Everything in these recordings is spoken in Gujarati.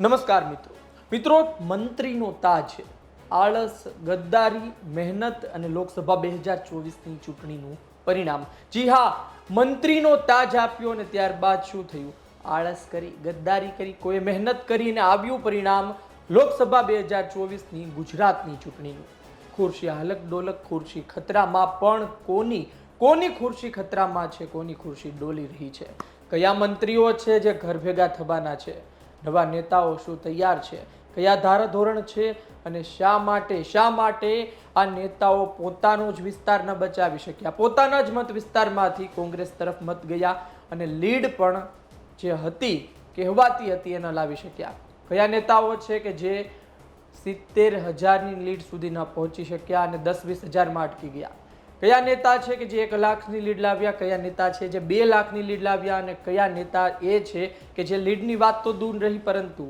નમસ્કાર મિત્રો. મિત્રો, મંત્રીનો તાજ. આળસ, ગદ્દારી, મહેનત અને લોકસભા બે હજાર ચોવીસની ચૂંટણીનું પરિણામ. જી હા, મંત્રીનો તાજ આપ્યો અને ત્યારબાદ શું થયું? આળસ કરી, ગદ્દારી કરી કોઈ મહેનત કરીને આવ્યું પરિણામ લોકસભા બે હજાર ચોવીસની ગુજરાતની ચૂંટણીનું. ખુરશી હલક ડોલક, ખુરશી ખતરામાં પણ કોની કોની ખુરશી ખતરામાં છે, કોની ખુરશી ડોલી રહી છે? કયા મંત્રીઓ છે જે ઘર ભેગા થવાના છે? નવા નેતાઓ શું તૈયાર છે? કયા ધારાધોરણ છે? અને શા માટે શા માટે આ નેતાઓ પોતાનો જ વિસ્તાર ન બચાવી શક્યા? પોતાના જ મત વિસ્તારમાંથી કોંગ્રેસ તરફ મત ગયા અને લીડ પણ જે હતી, કહેવાતી હતી એ ન લાવી શક્યા. કયા નેતાઓ છે કે જે સિત્તેર હજારની લીડ સુધી ન પહોંચી શક્યા અને દસ વીસ હજારમાં અટકી ગયા? કયા નેતા છે કે જે એક લાખની લીડ લાવ્યા, કયા નેતા છે જે બે લાખની લીડ લાવ્યા અને કયા નેતા એ છે કે જે લીડની વાત તો દૂર રહી પરંતુ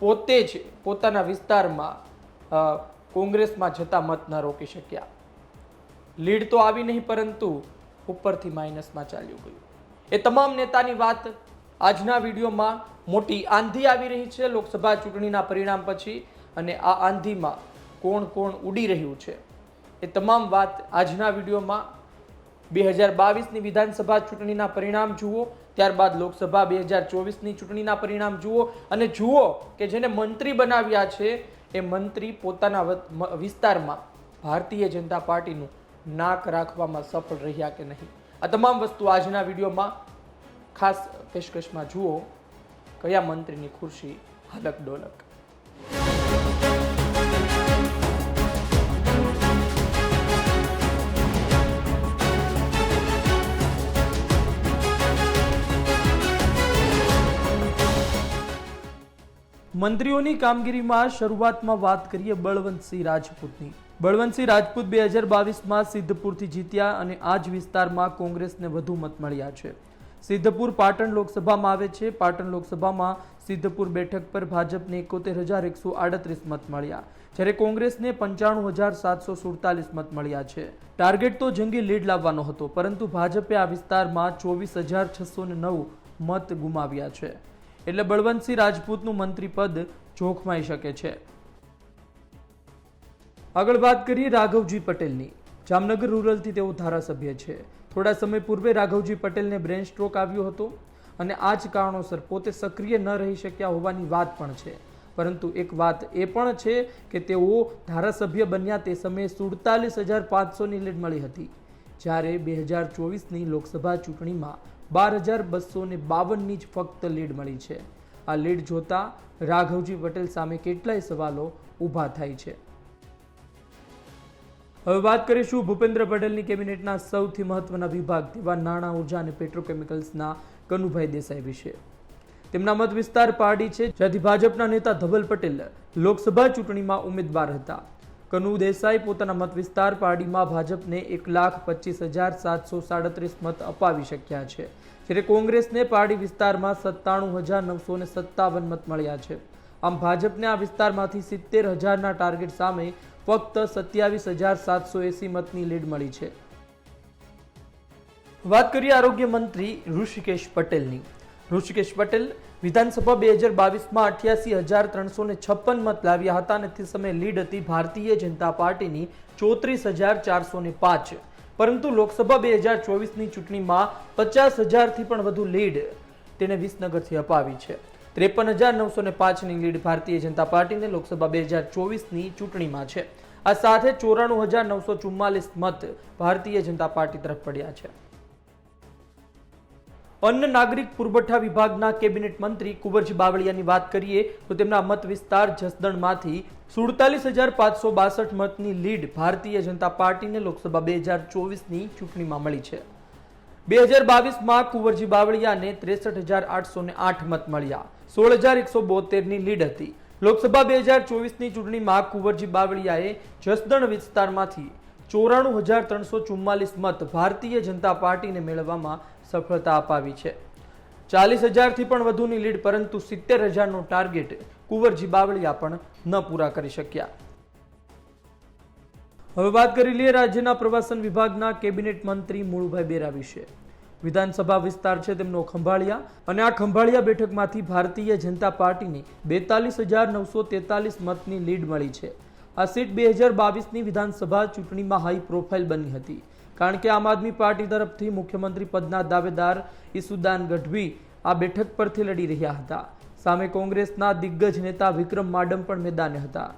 પોતે જ પોતાના વિસ્તારમાં કોંગ્રેસમાં જતા મત ન રોકી શક્યા. લીડ તો આવી નહીં પરંતુ ઉપરથી માઇનસમાં ચાલ્યું ગયું. એ તમામ નેતાની વાત આજના વિડીયોમાં મોટી આંધી આવી રહી છે. લોકસભા ચૂંટણીના પરિણામ પછી અને આ આંધીમાં કોણ કોણ ઉડી રહ્યું છે. એ તમામ વાત આજના વિડીયોમાં બે હજાર બાવીસની વિધાનસભા ચૂંટણીના પરિણામ જુઓ, ત્યારબાદ લોકસભા બે હજાર ચોવીસની ચૂંટણીના પરિણામ જુઓ અને જુઓ કે જેને મંત્રી બનાવ્યા છે, એ મંત્રી પોતાના વિસ્તારમાં ભારતીય જનતા પાર્ટીનું નાક રાખવામાં સફળ રહ્યા કે નહીં. આ તમામ વસ્તુ આજના વિડીયોમાં ખાસ પેશકશમાં જુઓ, કયા મંત્રીની ખુરશી હલક ડોલક મંત્રીઓની કામગીરીમાં શરૂઆતમાં વાત કરીએ બળવંતસિંહ રાજપૂતની. બળવંતસિંહ રાજપૂત બે હજાર બાવીસમાં સિદ્ધપુરથી જીત્યા અને આ જ વિસ્તારમાં કોંગ્રેસને વધુ મત મળ્યા છે. સિદ્ધપુર પાટણ લોકસભામાં આવે છે. પાટણ લોકસભામાં સિદ્ધપુર બેઠક પર ભાજપને એકોતેર હજાર એકસો આડત્રીસ મત મળ્યા, જ્યારે કોંગ્રેસને પંચાણું હજાર સાતસો સુડતાલીસ મત મળ્યા છે. ટાર્ગેટ તો જંગી લીડ લાવવાનો હતો, પરંતુ ભાજપે આ વિસ્તારમાં ચોવીસ હજાર છસો નવ મત ગુમાવ્યા છે. એટલે બળવંતસિંહ રાજપૂતનું મંત્રી પદ જોખમાઈ શકે છે. આગળ વાત કરીએ રાઘવજી પટેલની. જામનગર રૂરલથી તેઓ ધારાસભ્ય છે. થોડા સમય પૂર્વે રાઘવજી પટેલને બ્રેન સ્ટ્રોક આવ્યો હતો અને આ જ કારણોસર પોતે સક્રિય ન રહી શક્યા હોવાની વાત પણ છે. પરંતુ એક વાત એ પણ છે કે તેઓ ધારાસભ્ય બન્યા તે સમયે સુડતાલીસ હજાર પાંચસોની લીડ મળી હતી. જ્યારે બે હજાર ચોવીસની લોકસભા ચૂંટણીમાં બાર હજાર બસો ને બાવનની જ ફક્ત લીડ મળી છે. આ લીડ જોતા રાઘવજી પટેલ સામે કેટલાય સવાલો ઊભા થાય છે. હવે વાત કરીશું ભૂપેન્દ્ર પટેલની કેબિનેટના સૌથી મહત્વના વિભાગ તેવા નાણાં, ઊર્જા અને પેટ્રોકેમિકલ્સના કનુભાઈ દેસાઈ વિશે. તેમના મત વિસ્તાર પારડી છે, જ્યાંથી ભાજપના નેતા ધવલ પટેલ લોકસભા ચૂંટણીમાં ઉમેદવાર હતા. કનુ દેસાઈ પોતાના મત વિસ્તાર પાર્ટીમાં ભાજપને એક લાખ પચીસ હજાર સાતસો સાડત્રીસ મત અપાવી શક્યા છે. જ્યારે કોંગ્રેસને પાર્ટી વિસ્તારમાં સત્તાણું હજાર નવસો ને સત્તાવન મત મળ્યા છે. આમ ભાજપને આ વિસ્તારમાંથી સિત્તેર હજારના ટાર્ગેટ સામે ફક્ત સત્યાવીસ હજાર સાતસો એસી મતની લીડ મળી છે. વાત કરીએ આરોગ્ય મંત્રી ઋષિકેશ પટેલની. ઋષિકેશ પટેલ વિધાનસભા બે હજાર બાવીસમાં અઠ્યાસી હજાર ત્રણસો ને છપ્પન મત લાવ્યા હતા અને તે સમયે લીડ હતી ભારતીય જનતા પાર્ટીની ચોત્રીસ હજાર ચારસો ને પાંચ. પરંતુ લોકસભા બે હજાર ચોવીસની ચૂંટણીમાં પચાસ હજારથી પણ વધુ લીડ તેને વિસનગરથી અપાવી છે. ત્રેપન હજાર નવસો ને પાંચની લીડ ભારતીય જનતા પાર્ટીને લોકસભા બે હજાર ચોવીસની ચૂંટણીમાં છે. આ સાથે ચોરાણું હજાર નવસો ચુમ્માલીસ મત ભારતીય જનતા પાર્ટી તરફ પડ્યા છે. અન્ન નાગરિક પુરવઠા વિભાગના કેબિનેટ મંત્રી કુંવરજી બાવળિયાની વાત કરીએ તો તેમના મત વિસ્તાર જસદણમાંથી સુડતાલીસ હજાર પાંચસો બાસઠ મતની લીડ ભારતીય જનતા પાર્ટીને લોકસભા બે હજાર ચોવીસની ચૂંટણીમાં મળી છે. બે હજાર બાવીસમાં કુંવરજી બાવળિયાને ત્રેસઠ હજાર આઠસો ને આઠ મત મળ્યા. સોળ હજાર એકસો બોતેરની લીડ હતી. લોકસભા બે હજાર ચોવીસની ચૂંટણીમાં કુંવરજી બાવળિયાએ જસદણ વિસ્તારમાંથી ચોરાણું હજાર ત્રણસો ચુમ્માલીસ મત ભારતીય જનતા પાર્ટીને મેળવવામાં સફળતા અપાવી છે. ચાલીસ હજારથી પણ વધુની લીડ, પરંતુ સિત્તેર હજારનો ટાર્ગેટ કુંવરજી બાવળિયા પણ ન પૂરા કરી શક્યા. હવે વાત કરી લઈએ રાજ્યના પ્રવાસન વિભાગના કેબિનેટ મંત્રી મુળુભાઈ બેરા વિશે. વિધાનસભા વિસ્તાર છે તેમનો ખંભાળિયા અને આ ખંભાળિયા બેઠકમાંથી ભારતીય જનતા પાર્ટીને બેતાલીસ હજાર નવસો તેતાલીસ મતની લીડ મળી છે. આ સીટ બે હજાર બાવીસની વિધાનસભા ચૂંટણીમાં હાઈ પ્રોફાઇલ બની હતી. કારણ કે આમ આદમી પાર્ટી તરફથી મુખ્યમંત્રી પદના દાવેદાર ઈસુદાન ગઢવી આ બેઠક પરથી લડી રહ્યા હતા. સામે કોંગ્રેસના દિગ્ગજ નેતા વિક્રમ માડમ પણ મેદાને હતા.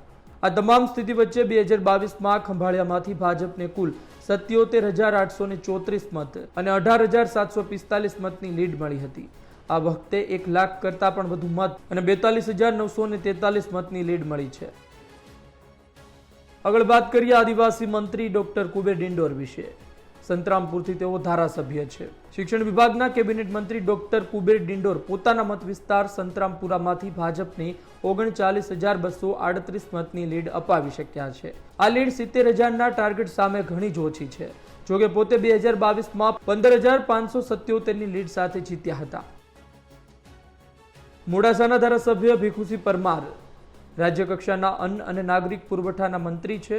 આ તમામ સ્થિતિ વચ્ચે બે હજાર બાવીસમાં ખંભાળિયામાંથી ભાજપને કુલ સત્યોતેર હજાર આઠસો ને ચોત્રીસ મત અને અઢાર હજાર સાતસો પિસ્તાલીસ મતની લીડ મળી હતી. આ વખતે એક લાખ કરતાં પણ વધુ મત અને બેતાલીસ હજાર નવસો ને તેતાલીસ મતની લીડ મળી છે. આગળ વાત કરીએ આદિવાસી મંત્રી ડોક્ટર કુબેર ડિંડોર વિશે. સંતરામપુરથી તેઓ ધારાસભ્ય છે. શિક્ષણ વિભાગના કેબિનેટ મંત્રી ડોક્ટર કુબેર ડિંડોર પોતાના મત વિસ્તાર સંતરામપુરામાંથી ભાજપને ઓગણચાલીસ હજાર બસો આડત્રીસ મતની લીડ અપાવી શક્યા છે. આ લીડ સિત્તેર હજારના ટાર્ગેટ સામે ઘણી જ ઓછી છે. જોકે પોતે બે હજાર બાવીસમાં પંદર હજાર પાંચસો સત્યોતેરની લીડ સાથે જીત્યા હતા. મોડાસાના ધારાસભ્ય ભીખુસિંહ પરમાર રાજ્ય કક્ષાના અન્ન અને નાગરિક પુરવઠાના મંત્રી છે.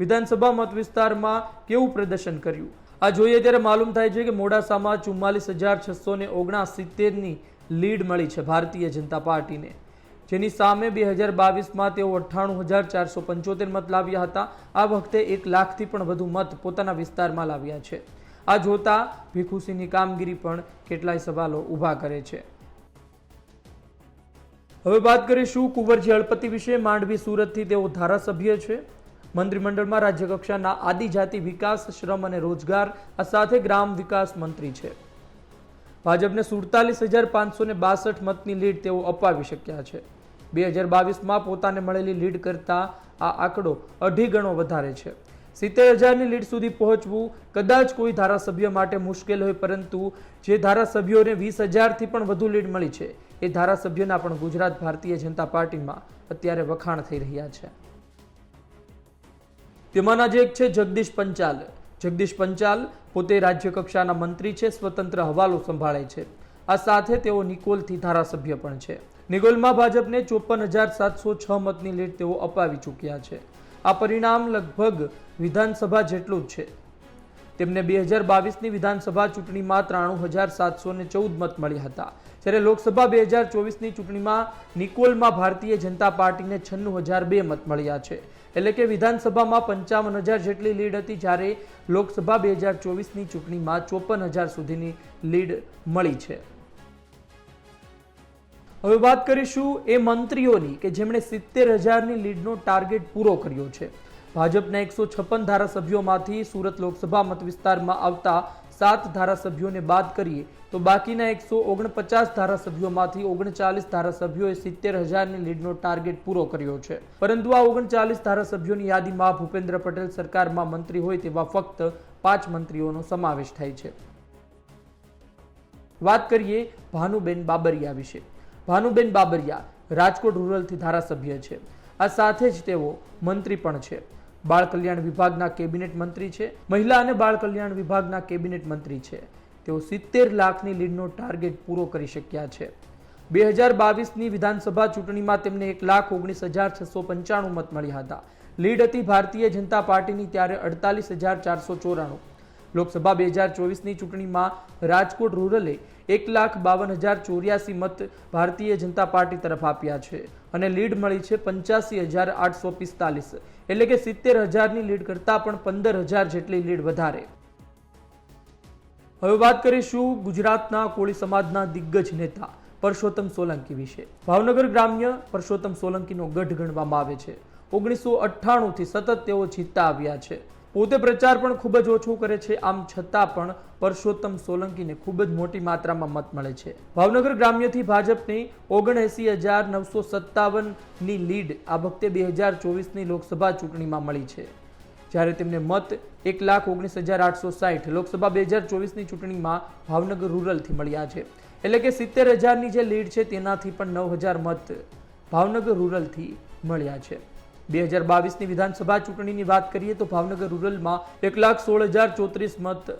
વિધાનસભા મત વિસ્તારમાં કેવું પ્રદર્શન કર્યું? આ જોઈએ ત્યારે માલુમ થાય છે કે મોડાસામાં ચુમ્માલીસ હજાર છસો ને ઓગણસિત્તેરની લીડ મળી છે ભારતીય જનતા પાર્ટીને. જેની સામે બે હજાર બાવીસમાં તેઓ અઠ્ઠાણું હજાર ચારસો પંચોતેર મત લાવ્યા હતા. આ વખતે એક લાખથી પણ વધુ મત પોતાના વિસ્તારમાં લાવ્યા છે. આ જોતા ભીખુસિંહની કામગીરી પણ કેટલાય સવાલો ઊભા કરે છે. હવે વાત કરીશું કુંવરજી હળપતિ વિશે, માંડવી સુરતથી તેઓ ધારાસભ્ય છે. મંત્રીમંડળમાં રાજ્યકક્ષાના આદિજાતિ વિકાસ, શ્રમ અને રોજગાર, આ સાથે ગ્રામ વિકાસ મંત્રી છે. ભાજપને સુડતાલીસ હજાર પાંચસો ને બાસઠ મતની લીડ તેઓ અપાવી શક્યા છે. બે હજાર બાવીસમાં પોતાને મળેલી લીડ કરતા આ આંકડો અઢી ગણો વધારે છે. સિત્તેર હજારની લીડ સુધી પહોંચવું કદાચ કોઈ ધારાસભ્ય માટે મુશ્કેલ હોય, પરંતુ જે ધારાસભ્યોને વીસ હજારથી પણ વધુ લીડ મળી છે એ ધારાસભ્યોના પણ ગુજરાત ભારતીય જનતા પાર્ટીમાં અત્યારે વખાણ થઈ રહ્યા છે. તેમાંના જ એક છે જગદીશ પંચાલ. જગદીશ પંચાલ પોતે રાજ્ય કક્ષાના મંત્રી છે, સ્વતંત્ર હવાલો સંભાળે છે. આ સાથે તેઓ નિકોલથી ધારાસભ્ય પણ છે. નિકોલમાં ભાજપને ચોપન હજાર સાતસો છ મતની લીડ તેઓ અપાવી ચૂક્યા છે. આ પરિણામ લગભગ વિધાનસભા જેટલું જ છે. તેમને બે હજાર બાવીસની વિધાનસભા ચૂંટણીમાં ત્રાણું હજાર સાતસો ને ચૌદ મત મળ્યા હતા. જ્યારે લોકસભા બે હજાર ચોવીસની ચૂંટણીમાં નિકોલમાં ભારતીય જનતા પાર્ટીને છન્નું હજાર બે મત મળ્યા છે. એટલે કે વિધાનસભામાં પંચાવન હજાર જેટલી લીડ હતી જ્યારે લોકસભા બે હજાર ચોવીસની ચૂંટણીમાં ચોપન હજાર સુધીની લીડ મળી છે. હવે વાત કરીશું એ મંત્રીઓની કે જેમણે સિત્તેર હજારની લીડનો ટાર્ગેટ પૂરો કર્યો છે. ભાજપના એકસો છપ્પન ધારાસભ્યોમાંથી સુરત લોકસભા મત આવતા સાત ધારાસભ્યોને બાદ કરીએ તો બાકીના એકસો ઓગણપચાસ ધારાસભ્યોમાંથી ઓગણચાલીસ ધારાસભ્યોએ સિત્તેર હજારની લીડનો ટાર્ગેટ પૂરો કર્યો છે. પરંતુ આ ઓગણચાલીસ ધારાસભ્યોની યાદીમાં ભૂપેન્દ્ર પટેલ સરકારમાં મંત્રી હોય તેવા ફક્ત પાંચ મંત્રીઓનો સમાવેશ થાય છે. વાત કરીએ ભાનુબેન બાબરિયા વિશે. ભાનુબેન બાબરિયા રાજકોટ રૂરલથી ધારાસભ્ય છે. આ સાથે જ તેઓ મંત્રી પણ છે. બાળ કલ્યાણ વિભાગના કેબિનેટ મંત્રી છે. મહિલા અને બાળ કલ્યાણ વિભાગના કેબિનેટ મંત્રી છે. તેઓ સિત્તેર લાખની લીડનો ટાર્ગેટ પૂરો કરી શક્યા છે. બે હજાર બાવીસની વિધાનસભા ચૂંટણીમાં તેમને એક લાખ ઓગણીસ હજાર છસો પંચાણું મત મળ્યા હતા. લીડ હતી ભારતીય જનતા પાર્ટીની, ત્યારે અડતાલીસ હજાર ચારસો ચોરાણું. લોકસભા બે હજાર ચોવીસની ચૂંટણીમાં રાજકોટ રૂરલે એક લાખ બાવન હજાર ચોર્યાસી મત ભારતીય જનતા પાર્ટી તરફ આપ્યા છે અને લીડ મળી છે પંચ્યાસી હજાર આઠસો પિસ્તાલીસ. એટલે કે સિત્તેર હજારની લીડ કરતાં પણ પંદર હજાર જેટલી લીડ વધારે. હવે વાત કરીશું ગુજરાતના કોળી સમાજના દિગ્ગજ નેતા પરસોત્તમ સોલંકી વિશે. ભાવનગર ગ્રામ્ય પરસોત્તમ સોલંકીનો ગઢ ગણવામાં આવે છે. ઓગણીસો અઠ્ઠાણુંથી સતત તેઓ જીતતા આવ્યા છે. પોતે પ્રચાર પણ ખૂબ જ ઓછો કરે છે. આમ છતાં પણ પરસોત્તમ સોલંકીને ખૂબ જ મોટી માત્રામાં મત મળે છે. ભાવનગર ગ્રામ્યથી ભાજપની ઓગણએસી હજાર નવસો સત્તાવનની લીડ આ વખતે બે હજાર ચોવીસની લોકસભા ચૂંટણીમાં મળી છે. જ્યારે તેમને મત એક લાખ ઓગણીસ હજાર આઠસો સાઠ લોકસભા બે હજાર ચોવીસની ચૂંટણીમાં ભાવનગર રૂરલથી મળ્યા છે. એટલે કે સિત્તેર હજારની જે લીડ છે તેનાથી પણ નવ હજાર મત ભાવનગર રૂરલથી મળ્યા છે. બે હજાર બાવીસની વિધાનસભા ચૂંટણીની વાત કરીએ તો ભાવનગર રૂરલમાં એક લાખ સોળ હજાર ચોત્રીસ મત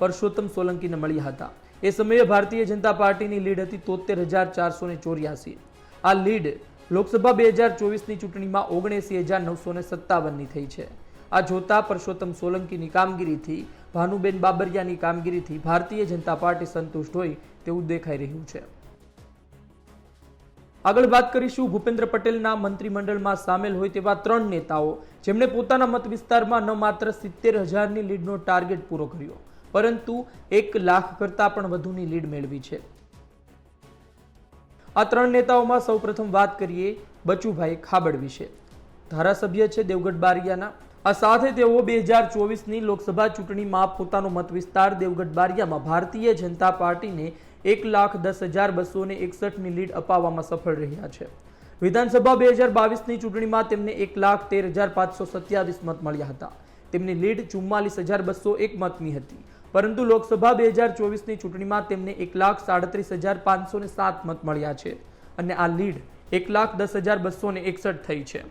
પરસોત્તમ સોલંકીને મળ્યા હતા. એ સમયે ભારતીય જનતા પાર્ટીની લીડ હતી તોતેર હજાર ચારસો ને ચોર્યાસી. આ લીડ લોકસભા બે હજાર ચોવીસની ચૂંટણીમાં ઓગણએસી હજાર નવસો ને સત્તાવનની થઈ છે. આ જોતા પરસોત્તમ સોલંકીની કામગીરીથી, ભાનુબેન બાબરિયાની કામગીરીથી ભારતીય જનતા પાર્ટી સંતુષ્ટ હોય તેવું દેખાઈ રહ્યું છે. આગળ વાત કરીશું ભૂપેન્દ્ર પટેલના મંત્રીમંડળમાં સામેલ હોય તેવા ત્રણ નેતાઓ, જેમણે પોતાના મત વિસ્તારમાં ન માત્ર સિત્તેર હજારની લીડનો ટાર્ગેટ પૂરો કર્યો, પરંતુ એક લાખ કરતાં પણ વધુની લીડ મેળવી છે. આ ત્રણ નેતાઓમાં સૌપ્રથમ વાત કરીએ બચુભાઈ ખાબડ વિશે. ધારાસભ્ય છે દેવગઢ બારિયાના. આ સાથે તેઓ બે હજાર ચોવીસની લોકસભા ચૂંટણીમાં પોતાનો મત વિસ્તાર દેવગઢ બારિયામાં ભારતીય જનતા પાર્ટીને એક લાખ દસ હજાર બસો ને એકસઠની લીડ અપાવવામાં સફળ રહ્યા છે. વિધાનસભા બે હજાર બાવીસની ચૂંટણીમાં તેમને એક લાખ તેર હજાર પાંચસો સત્યાવીસ મત મળ્યા હતા. તેમની લીડ ચુમ્માલીસ હજાર બસો એક મતની હતી. પરંતુ લોકસભા બે હજાર ચોવીસની ચૂંટણીમાં તેમને એક લાખ સાડત્રીસ હજાર પાંચસો ને સાત મત મળ્યા છે અને આ લીડ એક લાખ દસ હજાર બસો ને એકસઠ થઈ છે.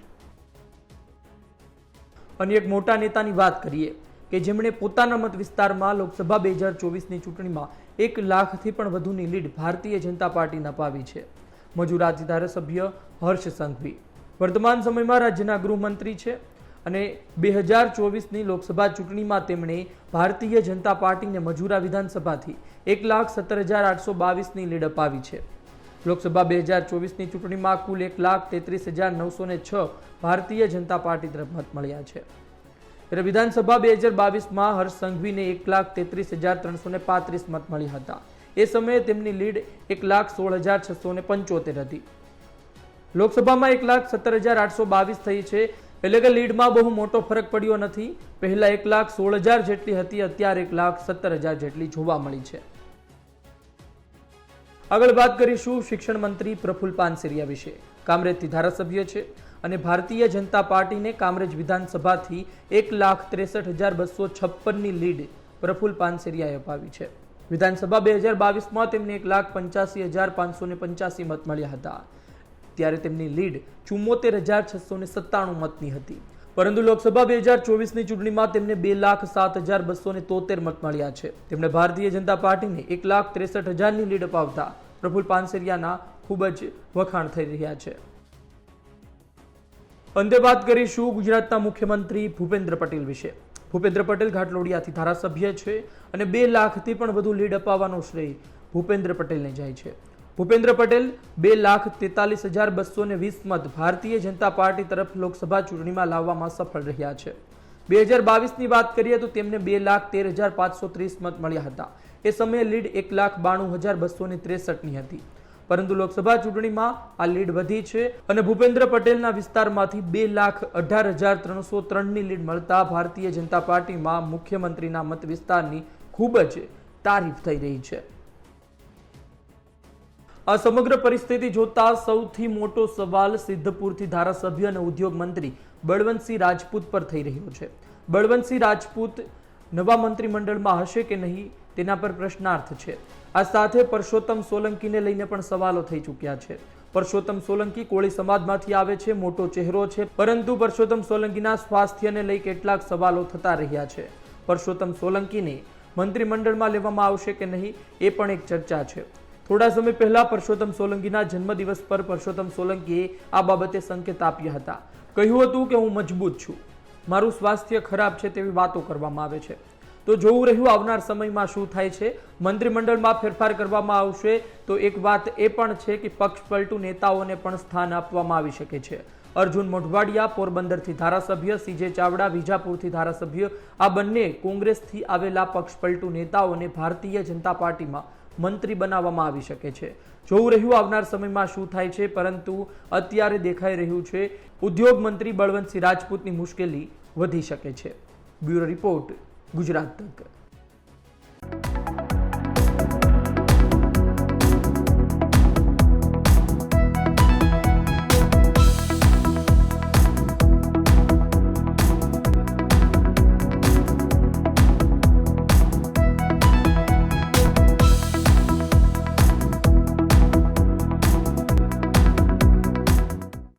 અને એક મોટા નેતાની વાત કરીએ કે જેમણે પોતાના મત વિસ્તારમાં લોકસભા બે હજાર ચોવીસની ચૂંટણીમાં એક લાખથી પણ વધુની લીડ ભારતીય જનતા પાર્ટીને અપાવી છે. મજુરાતી ધારાસભ્ય હર્ષ સંઘવી. વર્તમાન સમયમાં રાજ્યના ગૃહમંત્રી છે અને બે હજાર ચોવીસની લોકસભા ચૂંટણીમાં તેમણે ભારતીય જનતા પાર્ટીને મજુરા વિધાનસભાથી એક લાખ સત્તર હજાર આઠસો બાવીસની લીડ અપાવી છે. લોકસભા બે હજાર ચોવીસની ચૂંટણીમાં કુલ એક લાખ તેત્રીસ હજાર નવસો છ ભારતીય જનતા પાર્ટી તરફ મત મળ્યા છે. ત્યારે વિધાનસભા બે હજાર બાવીસમાં હર્ષ સંઘવીને એક લાખ તેત્રીસ હજાર ત્રણસો પાંત્રીસ મત મળ્યા હતા. એ સમયે તેમની લીડ એક લાખ સોળ હજાર છસો પંચોતેર હતી. લોકસભામાં એક લાખ સત્તર હજાર આઠસો બાવીસ થઈ છે, એટલે કે લીડમાં બહુ મોટો ફરક પડ્યો નથી. પહેલા એક લાખ સોળ હજાર જેટલી હતી, અત્યારે એક લાખ સત્તર હજાર જેટલી જોવા મળી છે. આગળ વાત કરીશું શિક્ષણ મંત્રી પ્રફુલ પાનસેરિયા વિશે. કામરેજથી ધારાસભ્ય છે. અને ભારતીય જનતા પાર્ટીને કામરેજ વિધાનસભાથી એક લાખ ત્રેસઠ હજાર બસો છપ્પનની લીડ પ્રફુલ પાનસેરિયાએ અપાવી છે. વિધાનસભા બે હજાર બાવીસમાં તેમને એક લાખ પંચ્યાસી હજાર પાંચસો ને પંચ્યાસી મત મળ્યા હતા. ત્યારે તેમની લીડ ચુમ્મોતેર હજાર છસો ને સત્તાણું મતની હતી. પરંતુ લોકસભા બે હજાર ચોવીસની ચૂંટણીમાં તેમને બે લાખ સાત હજાર બસો ને તોતેર મત મળ્યા છે. તેમણે ભારતીય જનતા પાર્ટીને એક લાખ ત્રેસઠ હજારની લીડ અપાવતા પ્રફુલ પાનસેરિયાના ખૂબ જ વખાણ થઈ રહ્યા છે. અંતે વાત કરીશું ગુજરાતના મુખ્યમંત્રી ભૂપેન્દ્ર પટેલ વિશે. ભૂપેન્દ્ર પટેલ ઘાટલોડિયાથી ધારાસભ્ય છે અને બે લાખથી પણ વધુ લીડ અપાવવાનો શ્રેય ભૂપેન્દ્ર પટેલને જાય છે. ભૂપેન્દ્ર પટેલ બે લાખ તેતાલીસ હજાર બસો ને વીસ મત ભારતીય જનતા પાર્ટી તરફ લોકસભા ચૂંટણીમાં લાવવામાં સફળ રહ્યા છે. બે હજાર બાવીસની વાત કરીએ તો તેમને બે લાખ તેર હજાર પાંચસો ત્રીસ મત મળ્યા હતા. એ સમયે લીડ એક લાખ બાણું હજાર બસો ને ત્રેસઠની હતી. પરંતુ લોકસભા ચૂંટણીમાં આ લીડ વધી છે અને ભૂપેન્દ્ર પટેલના વિસ્તારમાંથી બે લાખ અઢાર હજાર ત્રણસો ત્રણની લીડ મળતા ભારતીય જનતા પાર્ટીમાં મુખ્યમંત્રીના મત વિસ્તારની ખૂબ જ તારીફ થઈ રહી છે. આ સમગ્ર પરિસ્થિતિ જોતા સૌથી મોટો સવાલ સિદ્ધપુરથી ધારાસભ્ય અને ઉદ્યોગ મંત્રી બળવંતસિંહ રાજપૂત પર થઈ રહ્યો છે. બળવંતસિંહ રાજપૂત નવા મંત્રીમંડળમાં હશે કે નહીં? તેના પર પ્રશ્નાર્થ છે. આ સાથે પરસોત્તમ સોલંકીને લઈને પણ સવાલો થઈ ચૂક્યા છે. પરસોત્તમ સોલંકી કોળી સમાજમાંથી આવે છે, મોટો ચહેરો છે, પરંતુ પરસોત્તમ સોલંકીના સ્વાસ્થ્યને લઈ કેટલાક સવાલો થતા રહ્યા છે. પરસોત્તમ સોલંકીને મંત્રીમંડળમાં લેવામાં આવશે કે નહીં, એ પણ એક ચર્ચા છે. થોડા સમય પહેલા પરસોત્તમ સોલંકીના જન્મદિવસ પર પરસોત્તમ સોલંકીએ આ બાબતે સંકેત આપ્યા હતા. કહ્યું હતું કે હું મજબૂત છું. મારું સ્વાસ્થ્ય ખરાબ છે તેવી વાતો કરવામાં આવે છે. તો જોવું રહ્યું આવનાર સમયમાં શું થાય છે. મંત્રીમંડળમાં ફેરફાર કરવામાં આવશે તો એક વાત એ પણ છે કે પક્ષ પલટુ નેતાઓને પણ સ્થાન આપવામાં આવી શકે છે. અર્જુન મોઢવાડિયા પોરબંદરથી ધારાસભ્ય, સીજે ચાવડા વિજાપુરથી ધારાસભ્ય, આ બંને કોંગ્રેસથી આવેલા પક્ષ પલટુ નેતાઓને ભારતીય જનતા પાર્ટીમાં મંત્રી બનાવવામાં આવી શકે છે. જોવું રહ્યું આવનાર સમયમાં શું થાય છે, પરંતુ અત્યારે દેખાઈ રહ્યું છે ઉદ્યોગ મંત્રી બળવંતસિંહ રાજપૂતની મુશ્કેલી વધી શકે છે. બ્યુરો રિપોર્ટ ગુજરાત તક